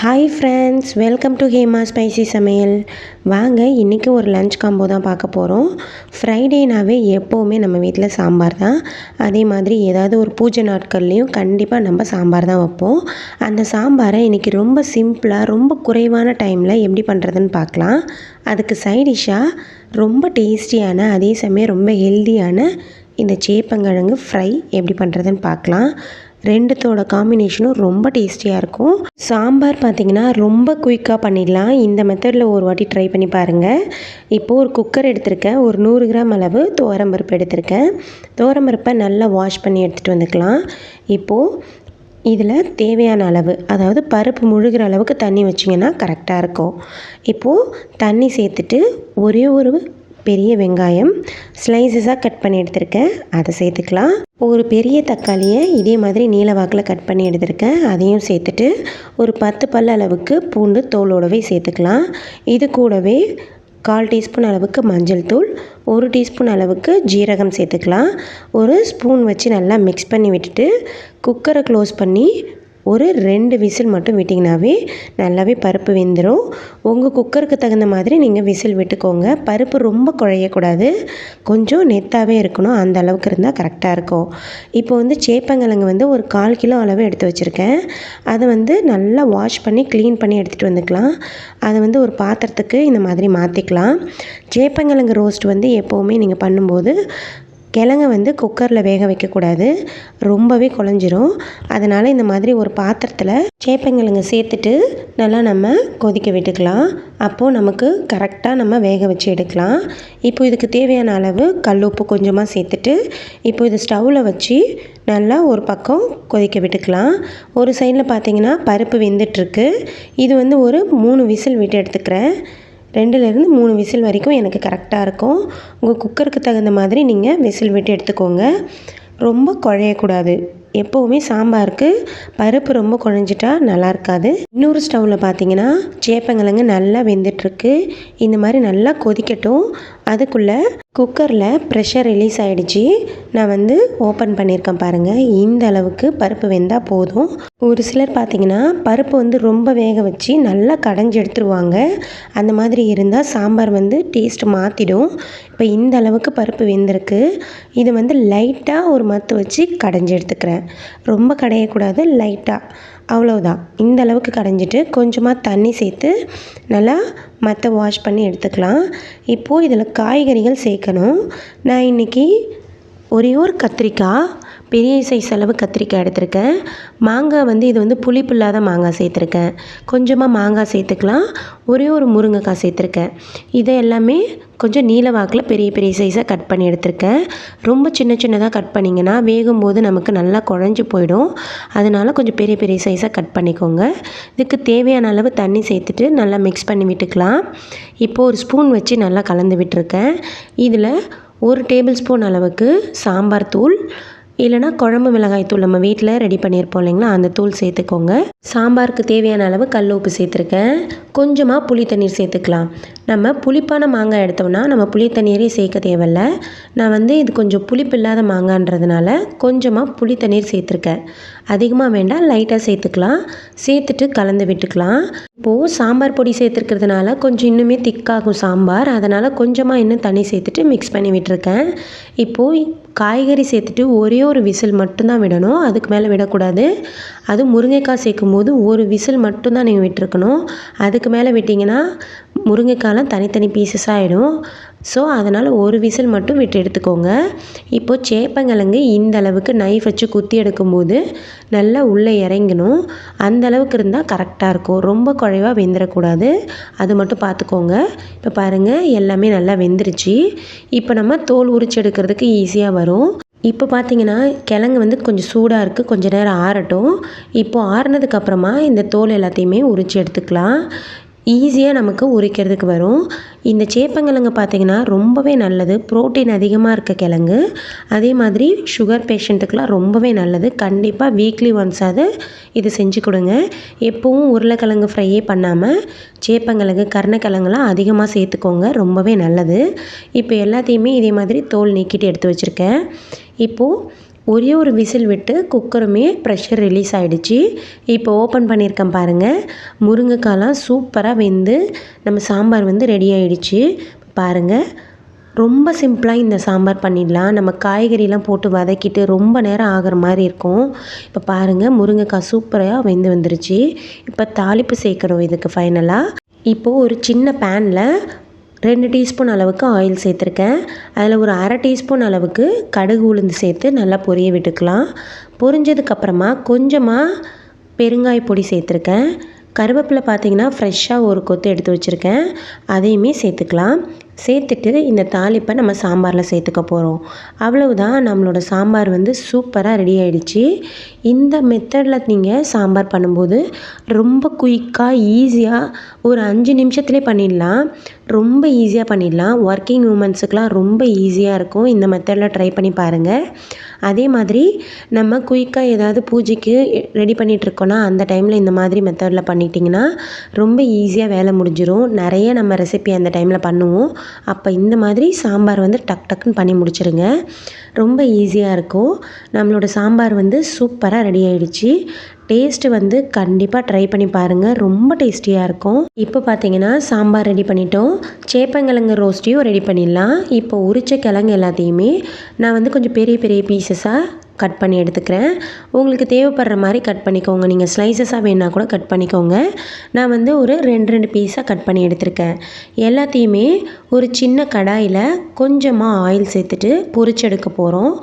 Hi friends welcome to Hema spicy சமையல் வாங்க இன்றைக்கி ஒரு லஞ்ச் காம்போ தான் பார்க்க போகிறோம் ஃப்ரைடேனாவே எப்போவுமே நம்ம வீட்டில் சாம்பார் தான். அதே மாதிரி ஏதாவது ஒரு பூஜை நாட்கள்லேயும் கண்டிப்பாக நம்ம சாம்பார் தான் வைப்போம். அந்த சாம்பாரை இன்றைக்கி ரொம்ப சிம்பிளாக ரொம்ப குறைவான டைமில் எப்படி பண்ணுறதுன்னு பார்க்கலாம். அதுக்கு சைடிஷ்ஷாக ரொம்ப டேஸ்டியான அதே சமயம் ரொம்ப ஹெல்தியான இந்த சேப்பங்கிழங்கு ஃப்ரை எப்படி பண்ணுறதுன்னு பார்க்கலாம். ரெண்டுத்தோட காம்பினேஷனும் ரொம்ப டேஸ்டியாக இருக்கும். சாம்பார் பார்த்தீங்கன்னா ரொம்ப குயிக்காக பண்ணிடலாம். இந்த மெத்தடில் ஒரு வாட்டி ட்ரை பண்ணி பாருங்கள் இப்போது ஒரு குக்கர் எடுத்திருக்கேன். ஒரு நூறு கிராம் அளவு தோரம்பருப்பு எடுத்திருக்கேன். தோரம்பருப்பை நல்லா வாஷ் பண்ணி எடுத்துகிட்டு வந்துக்கலாம். இப்போது இதில் தேவையான அளவு அதாவது பருப்பு முழுகிற அளவுக்கு தண்ணி வச்சிங்கன்னா கரெக்டாக இருக்கும். இப்போது தண்ணி சேர்த்துட்டு ஒரே ஒரு பெரிய வெங்காயம் ஸ்லைசஸாக கட் பண்ணி எடுத்திருக்கேன். அதை சேர்த்துக்கலாம். ஒரு பெரிய தக்காளியை இதே மாதிரி நீல வாக்கில் கட் பண்ணி எடுத்திருக்கேன். அதையும் சேர்த்துட்டு ஒரு பத்து பல் அளவுக்கு பூண்டு தோலோடவே சேர்த்துக்கலாம். இது கூடவே கால் டீஸ்பூன் அளவுக்கு மஞ்சள் தூள் ஒரு டீஸ்பூன் அளவுக்கு ஜீரகம் சேர்த்துக்கலாம். ஒரு ஸ்பூன் வச்சு நல்லா மிக்ஸ் பண்ணி விட்டுட்டு குக்கரை க்ளோஸ் பண்ணி ஒரு ரெண்டு விசில் மட்டும் விட்டிங்கனாவே நல்லாவே பருப்பு வெந்துடும் உங்கள் குக்கருக்கு தகுந்த மாதிரி நீங்கள் விசில் விட்டுக்கோங்க. பருப்பு ரொம்ப குழையக்கூடாது. கொஞ்சம் நெத்தாகவே இருக்கணும். அந்த அளவுக்கு இருந்தால் கரெக்டாக இருக்கும். இப்போ வந்து சேப்பங்கிழங்கு வந்து ஒரு கால் கிலோ அளவு எடுத்து வச்சுருக்கேன். அதை வந்து நல்லா வாஷ் பண்ணி க்ளீன் பண்ணி எடுத்துகிட்டு வந்துக்கலாம். அதை வந்து ஒரு பாத்திரத்துக்கு இந்த மாதிரி மாற்றிக்கலாம் சேப்பங்கிழங்கு ரோஸ்ட் வந்து எப்போவுமே நீங்கள் பண்ணும்போது கிழங்க வந்து குக்கரில் வேக வைக்கக்கூடாது. ரொம்பவே குழஞ்சிரும். அதனால் இந்த மாதிரி ஒரு பாத்திரத்தில் சேப்பங்கிழங்கு சேர்த்துட்டு நல்லா நம்ம கொதிக்க விட்டுக்கலாம். அப்போது நமக்கு கரெக்டாக நம்ம வேக வச்சு எடுக்கலாம். இப்போ இதுக்கு தேவையான அளவு கல் உப்பு கொஞ்சமாக சேர்த்துட்டு இப்போ இது ஸ்டவ்வில் வச்சு நல்லா ஒரு பக்கம் கொதிக்க விட்டுக்கலாம். ஒரு சைடில் பார்த்தீங்கன்னா பருப்பு வெந்துட்டுருக்கு. இது வந்து ஒரு மூணு விசில் விட்டு எடுத்துக்கிறேன். ரெண்டுலேருந்து மூணு விசில் வரைக்கும் எனக்கு கரெக்டாக இருக்கும். உங்கள் குக்கருக்கு தகுந்த மாதிரி நீங்கள் விசில் விட்டு எடுத்துக்கோங்க. ரொம்ப குழையக்கூடாது. எப்போவுமே சாம்பாருக்கு பருப்பு ரொம்ப குழஞ்சிட்டா நல்லா இருக்காது இன்னொரு ஸ்டவ்வில் பார்த்தீங்கன்னா சேப்பங்கிழங்கு நல்லா வெந்துட்டுருக்கு. இந்த மாதிரி நல்லா கொதிக்கட்டும். அதுக்குள்ளே குக்கரில் ப்ரெஷர் ரிலீஸ் ஆகிடுச்சு நான் வந்து ஓப்பன் பண்ணியிருக்கேன் பாருங்கள் இந்த அளவுக்கு பருப்பு வெந்தால் போதும். ஒரு சிலர் பார்த்தீங்கன்னா பருப்பு வந்து ரொம்ப வேக வச்சு நல்லா கடைஞ்சி எடுத்துருவாங்க. அந்த மாதிரி இருந்தால் சாம்பார் வந்து டேஸ்ட் மாற்றிடும் இப்போ இந்த அளவுக்கு பருப்பு வெந்திருக்கு. இது வந்து லைட்டாக ஒரு மத்து வச்சு கடைஞ்சி எடுத்துக்கிறேன். ரொம்ப கடையக்கூடாது லைட்டாக அவ்வளோதான் இந்த அளவுக்கு கடைஞ்சிட்டு கொஞ்சமாக தண்ணி சேர்த்து நல்லா மற்ற வாஷ் பண்ணி எடுத்துக்கலாம். இப்போது இதில் காய்கறிகள் சேர்க்கணும். நான் இன்றைக்கி ஒரே ஒரு கத்திரிக்காய் பெரிய சைஸ் அளவு கத்திரிக்காய் எடுத்திருக்கேன். மாங்காய் வந்து இது வந்து புளிப்பு இல்லாத மாங்காய் சேர்த்துருக்கேன். கொஞ்சமாக மாங்காய் சேர்த்துக்கலாம். ஒரே ஒரு முருங்கைக்காய் சேர்த்துருக்கேன். இதை எல்லாமே கொஞ்சம் நீல வாக்கில் பெரிய பெரிய சைஸாக கட் பண்ணி எடுத்திருக்கேன். ரொம்ப சின்ன சின்னதாக கட் பண்ணிங்கன்னா வேகும்போது நமக்கு நல்லா குழஞ்சி போயிடும். அதனால் கொஞ்சம் பெரிய பெரிய சைஸாக கட் பண்ணிக்கோங்க. இதுக்கு தேவையான அளவு தண்ணி சேர்த்துட்டு நல்லா மிக்ஸ் பண்ணி விட்டுக்கலாம். இப்போது ஒரு ஸ்பூன் வச்சு நல்லா கலந்து விட்டுருக்கேன். இதில் ஒரு டேபிள் ஸ்பூன் அளவுக்கு சாம்பார் தூள் இல்லைனா குழம்பு மிளகாய் தூள் நம்ம வீட்டில் ரெடி பண்ணியிருப்போம் இல்லைங்களா? அந்த தூள் சேர்த்துக்கோங்க. சாம்பாருக்கு தேவையான அளவு கல் உப்பு சேர்த்துருக்கேன். கொஞ்சமாக புளி தண்ணீர் சேர்த்துக்கலாம். நம்ம புளிப்பான மாங்காய் எடுத்தோம்னா நம்ம புளி தண்ணீரே சேர்க்க தேவையில்ல. நான் வந்து இது கொஞ்சம் புளிப்பு இல்லாத மாங்கான்றதுனால கொஞ்சமாக புளி தண்ணீர் சேர்த்துருக்கேன். அதிகமாக வேண்டாம் லைட்டாக சேர்த்துக்கலாம். சேர்த்துட்டு கலந்து விட்டுக்கலாம். இப்போது சாம்பார் பொடி சேர்த்துருக்கிறதுனால கொஞ்சம் இன்னுமே திக்காகும் சாம்பார். அதனால் கொஞ்சமாக இன்னும் தண்ணி சேர்த்துட்டு மிக்ஸ் பண்ணி விட்டுருக்கேன். இப்போது காய்கறி சேர்த்துட்டு ஒரே ஒரு விசில் மட்டும்தான் விடணும். அதுக்கு மேலே விடக்கூடாது. அது முருங்கைக்காய் சேர்க்கும் போது ஒரு விசில் மட்டும்தான் நீங்கள் விட்டுருக்கணும். அதுக்கு மேலே விட்டிங்கன்னா முருங்கைக்காயெலாம் தனித்தனி பீசஸ் ஆகிடும் ஸோ அதனால் ஒரு விசில் மட்டும் விட்டு எடுத்துக்கோங்க. இப்போது சேப்பங்கிழங்கு இந்த அளவுக்கு நைஃப் வச்சு குத்தி எடுக்கும்போது நல்லா உள்ளே இறங்கணும். அந்த அளவுக்கு இருந்தால் கரெக்டாக இருக்கும். ரொம்ப குழைவாக வெந்துடக்கூடாது அது மட்டும் பார்த்துக்கோங்க. இப்போ பாருங்கள் எல்லாமே நல்லா வெந்துருச்சு. இப்போ நம்ம தோல் உரிச்சு பண்ணுறதுக்கு ஈஸியாக வரும். இப்போ பார்த்தீங்கன்னா கிழங்கு வந்து கொஞ்சம் சூடாக இருக்குது கொஞ்சம் நேரம் ஆறட்டும். இப்போது ஆறுனதுக்கப்புறமா இந்த தோல் எல்லாத்தையுமே உரித்து எடுத்துக்கலாம். ஈஸியாக நமக்கு உரிக்கிறதுக்கு வரும். இந்த சேப்பங்கிழங்கு பார்த்திங்கன்னா ரொம்பவே நல்லது. ப்ரோட்டீன் அதிகமாக இருக்க கிழங்கு. அதே மாதிரி சுகர் பேஷண்ட்டுக்கெலாம் ரொம்பவே நல்லது. கண்டிப்பாக வீக்லி ஒன்ஸாவது இது செஞ்சு கொடுங்க. எப்போவும் உருளைக்கிழங்கு ஃப்ரையே பண்ணாமல் சேப்பங்கிழங்கு கருணக்கிழங்குலாம் அதிகமாக சேர்த்துக்கோங்க. ரொம்பவே நல்லது. இப்போ எல்லாத்தையுமே இதே மாதிரி தோல் நீக்கிட்டு எடுத்து வச்சுருக்கேன். இப்போது ஒரே ஒரு விசில் விட்டு குக்கருமே ப்ரெஷர் ரிலீஸ் ஆகிடுச்சு இப்போ ஓப்பன் பண்ணியிருக்கேன் பாருங்கள் முருங்கைக்காலாம் சூப்பராக வெந்து நம்ம சாம்பார் வந்து ரெடி ஆகிடுச்சு பாருங்கள் ரொம்ப சிம்பிளாக இந்த சாம்பார் பண்ணிடலாம். நம்ம காய்கறிலாம் போட்டு வதக்கிட்டு ரொம்ப நேரம் ஆகிற மாதிரி இருக்கும். இப்போ பாருங்கள் முருங்கைக்காய் சூப்பராக வெந்து வந்துருச்சு. இப்போ தாளிப்பு சேர்க்கணும் இதுக்கு ஃபைனலாக இப்போது ஒரு சின்ன பேனில் ரெண்டு டீஸ்பூன் அளவுக்கு ஆயில் சேர்த்துருக்கேன். அதில் ஒரு அரை டீஸ்பூன் அளவுக்கு கடுகு உளுந்து சேர்த்து நல்லா பொரிய விட்டுக்கலாம். பொரிஞ்சதுக்கப்புறமா கொஞ்சமாக பெருங்காய பொடி சேர்த்துருக்கேன். கருவேப்பிலை பார்த்திங்கன்னா ஃப்ரெஷ்ஷாக ஒரு கொத்து எடுத்து வச்சுருக்கேன். அதையுமே சேர்த்துக்கலாம். சேர்த்துட்டு இந்த தாளிப்பை நம்ம சாம்பாரில் சேர்த்துக்க போகிறோம் அவ்வளவுதான் நம்மளோட சாம்பார் வந்து சூப்பராக ரெடி ஆகிடுச்சு இந்த மெத்தடில் நீங்கள் சாம்பார் பண்ணும்போது ரொம்ப குயிக்காக ஈஸியாக ஒரு அஞ்சு நிமிஷத்துலேயே பண்ணிடலாம். ரொம்ப ஈஸியாக பண்ணிடலாம். ஒர்க்கிங் உமன்ஸுக்கெலாம் ரொம்ப ஈஸியாக இருக்கும். இந்த மெத்தடில் ட்ரை பண்ணி பாருங்கள் அதே மாதிரி நம்ம குயிக்காக ஏதாவது பூஜைக்கு ரெடி பண்ணிகிட்ருக்கோன்னா அந்த டைமில் இந்த மாதிரி மெத்தடில் பண்ணிட்டிங்கன்னா ரொம்ப ஈஸியாக வேலை முடிஞ்சிடும் நிறைய நம்ம ரெசிபி அந்த டைமில் பண்ணுவோம். அப்போ இந்த மாதிரி சாம்பார் வந்து டக் டக்குன்னு பண்ணி முடிச்சிருங்க. ரொம்ப ஈஸியாக இருக்கும். நம்மளோட சாம்பார் வந்து சூப்பராக ரெடி ஆகிடுச்சி டேஸ்ட்டு வந்து கண்டிப்பாக ட்ரை பண்ணி பாருங்கள் ரொம்ப டேஸ்டியாக இருக்கும். இப்போ பார்த்தீங்கன்னா சாம்பார் ரெடி பண்ணிட்டோம். சேப்பங்கிழங்கு ரோஸ்ட்டையும் ரெடி பண்ணிடலாம். இப்போ உரிச்ச கிழங்கு எல்லாத்தையுமே நான் வந்து கொஞ்சம் பெரிய பெரிய பீசஸாக கட் பண்ணி எடுத்துக்கிறேன். உங்களுக்கு தேவைப்படுற மாதிரி கட் பண்ணிக்கோங்க. நீங்கள் ஸ்லைசஸாக வேணால் கூட கட் பண்ணிக்கோங்க. நான் வந்து ஒரு ரெண்டு ரெண்டு பீஸாக கட் பண்ணி எடுத்திருக்கேன். எல்லாத்தையுமே ஒரு சின்ன கடாயில் கொஞ்சமாக ஆயில் சேர்த்துட்டு பொரிச்செடுக்க போகிறோம்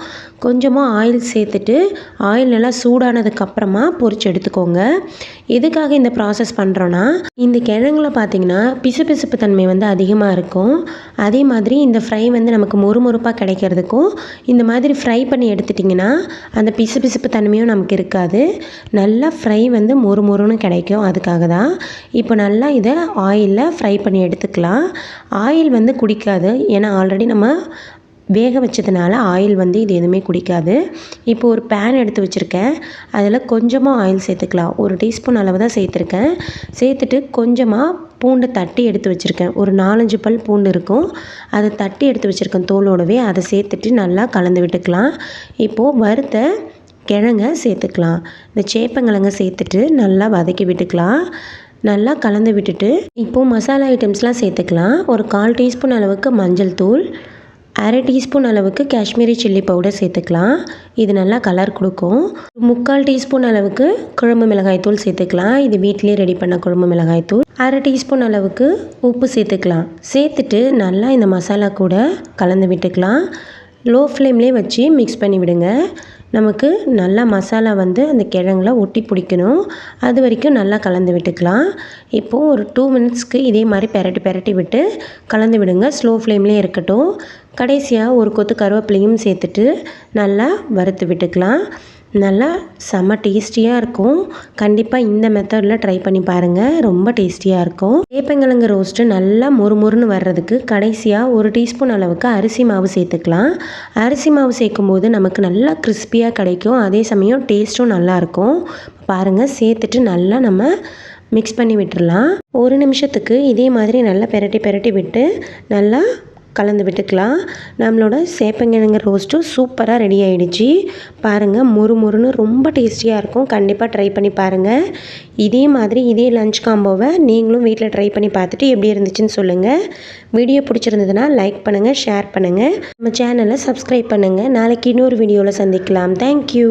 கொஞ்சமாக ஆயில் சேர்த்துட்டு ஆயில் நல்லா சூடானதுக்கப்புறமா பொறிச்சு எடுத்துக்கோங்க. எதுக்காக இந்த ப்ராசஸ் பண்ணுறோன்னா இந்த கிழங்குல பார்த்தீங்கன்னா பிசுபிசுப்பு தன்மை வந்து அதிகமாக இருக்கும். அதே மாதிரி இந்த ஃப்ரை வந்து நமக்கு மொறுமொறுப்பாக கிடைக்கிறதுக்கும் இந்த மாதிரி ஃப்ரை பண்ணி எடுத்துட்டிங்கன்னா அந்த பிசுபிசுப்பு தன்மையும் நமக்கு இருக்காது. நல்லா ஃப்ரை வந்து மொறு மொறுன்னு கிடைக்கும் அதுக்காக தான். இப்போ நல்லா இதை ஆயிலில் ஃப்ரை பண்ணி எடுத்துக்கலாம். ஆயில் வந்து குடிக்காது ஏன்னா ஆல்ரெடி நம்ம வேக வச்சதுனால ஆயில் வந்து இது எதுவுமே குடிக்காது. இப்போ ஒரு பேன் எடுத்து வச்சுருக்கேன். அதில் கொஞ்சமாக ஆயில் சேர்த்துக்கலாம். ஒரு டீஸ்பூன் அளவு தான் சேர்த்துருக்கேன். சேர்த்துட்டு கொஞ்சமாக பூண்டை தட்டி எடுத்து வச்சுருக்கேன். ஒரு நாலஞ்சு பல் பூண்டு இருக்கும். அதை தட்டி எடுத்து வச்சுருக்கேன் தோலோடவே. அதை சேர்த்துட்டு நல்லா கலந்து விட்டுக்கலாம். இப்போது வறுத்த கிழங்க சேர்த்துக்கலாம். இந்த சேப்பங்கிழங்க சேர்த்துட்டு நல்லா வதக்கி விட்டுக்கலாம். நல்லா கலந்து விட்டுட்டு இப்போது மசாலா ஐட்டம்ஸ்லாம் சேர்த்துக்கலாம். ஒரு கால் டீஸ்பூன் அளவுக்கு மஞ்சள் தூள். அரை டீஸ்பூன் அளவுக்கு காஷ்மீரி சில்லி பவுடர் சேர்த்துக்கலாம். இது நல்லா கலர் கொடுக்கும். முக்கால் டீஸ்பூன் அளவுக்கு குழம்பு மிளகாய் தூள் சேர்த்துக்கலாம். இது வீட்டிலேயே ரெடி பண்ண குழம்பு மிளகாய் தூள். அரை டீஸ்பூன் அளவுக்கு உப்பு சேர்த்துக்கலாம். சேர்த்துட்டு நல்லா இந்த மசாலா கூட கலந்து விட்டுக்கலாம். லோ ஃப்ளேம்லேயே வச்சு மிக்ஸ் பண்ணி விடுங்க. நமக்கு நல்லா மசாலா வந்து அந்த கிழங்குல ஒட்டி பிடிக்கணும். அது வரைக்கும் நல்லா கலந்து விட்டுக்கலாம். இப்போது ஒரு டூ மினிட்ஸ்க்கு இதே மாதிரி பெரட்டி பெரட்டி விட்டு கலந்து விடுங்க. ஸ்லோ ஃப்ளேம்லேயே இருக்கட்டும். கடைசியாக ஒரு கொத்து கருவேப்பிலையும் சேர்த்துட்டு நல்லா வறுத்து விட்டுக்கலாம். நல்லா செம்ம டேஸ்டியாக இருக்கும். கண்டிப்பாக இந்த மெத்தடில் ட்ரை பண்ணி பாருங்கள் ரொம்ப டேஸ்டியாக இருக்கும். வேப்பங்கிழங்கு ரோஸ்ட்டு நல்லா மொறுமொறுன்னு வர்றதுக்கு கடைசியாக ஒரு டீஸ்பூன் அளவுக்கு அரிசி மாவு சேர்த்துக்கலாம். அரிசி மாவு சேர்க்கும் போது நமக்கு நல்லா கிறிஸ்பியாக கிடைக்கும். அதே சமயம் டேஸ்ட்டும் நல்லாயிருக்கும் பாருங்கள் சேர்த்துட்டு நல்லா நம்ம மிக்ஸ் பண்ணி விட்டுடலாம் ஒரு நிமிஷத்துக்கு இதே மாதிரி நல்லா பெரட்டி பெரட்டி விட்டு நல்லா கலந்து விட்டுக்கலாம். நம்மளோட சேப்பங்கிழங்கு ரோஸ்ட்டும் சூப்பராக ரெடி ஆகிடுச்சு பாருங்கள் மொறு மொறுன்னு ரொம்ப டேஸ்டியாக இருக்கும். கண்டிப்பாக ட்ரை பண்ணி பாருங்கள் இதே மாதிரி இதே லஞ்ச் காம்போவை நீங்களும் வீட்டில் ட்ரை பண்ணி பார்த்துட்டு எப்படி இருந்துச்சுன்னு சொல்லுங்கள் வீடியோ பிடிச்சிருந்ததுன்னா லைக் பண்ணுங்கள் ஷேர் பண்ணுங்கள் நம்ம சேனலை சப்ஸ்கிரைப் பண்ணுங்கள் நாளைக்கு இன்னொரு வீடியோவில் சந்திக்கலாம். தேங்க்யூ